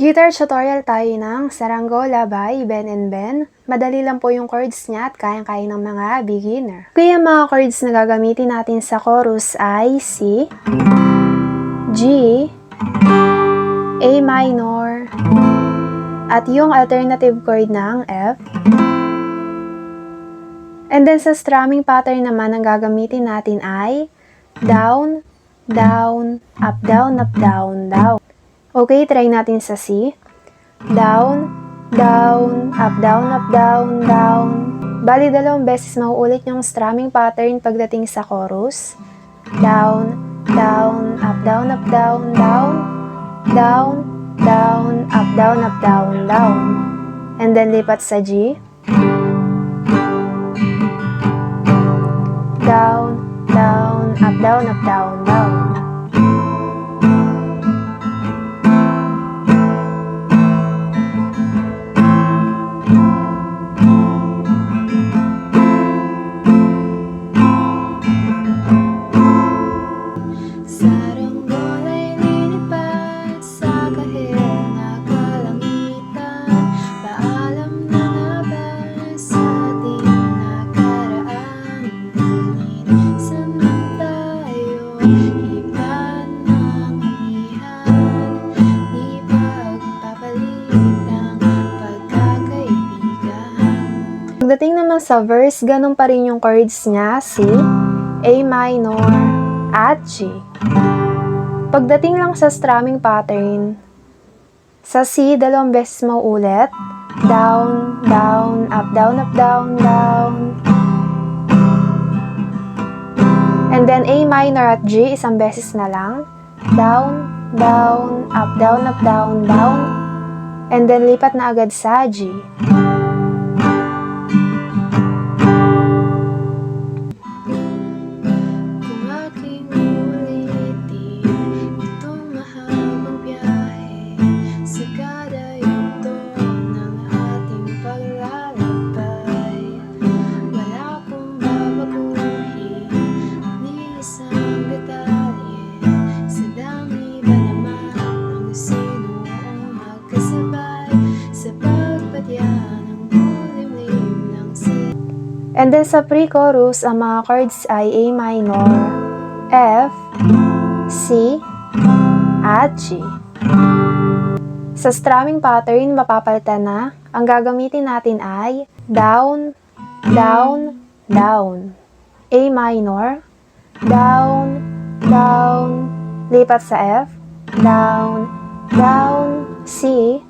Guitar tutorial tayo ng Saranggola by Ben and Ben. Madali lang po yung chords niya at kayang-kaya ng mga beginner. Kaya mga chords na gagamitin natin sa chorus ay C, G, A minor, at yung alternative chord ng F. And then sa strumming pattern naman ang gagamitin natin ay down, down, up, down, up, down, down. Okay, try natin sa C. Down, down, up, down, up, down, down. Bali, dalawang beses mauulit yung strumming pattern pagdating sa chorus. Down, down, up, down, up, down, down. Down, down, up, down, up, down, down. And then lipat sa G. Down, down, up, down, up, down, down. Pagdating naman sa verse, ganun pa rin yung chords niya, C, A minor, at G. Pagdating lang sa strumming pattern, sa C, dalawang beses mauulit. Down, down, up, down, up, down, down. And then A minor at G, isang beses na lang. Down, down, up, down, up, down, down. And then lipat na agad sa G. And then sa pre-chorus, ang mga chords ay A minor, F, C, at G. Sa strumming pattern, mapapalitan na. Ang gagamitin natin ay down, down, down. A minor, down, down, lipat sa F, down, down, C,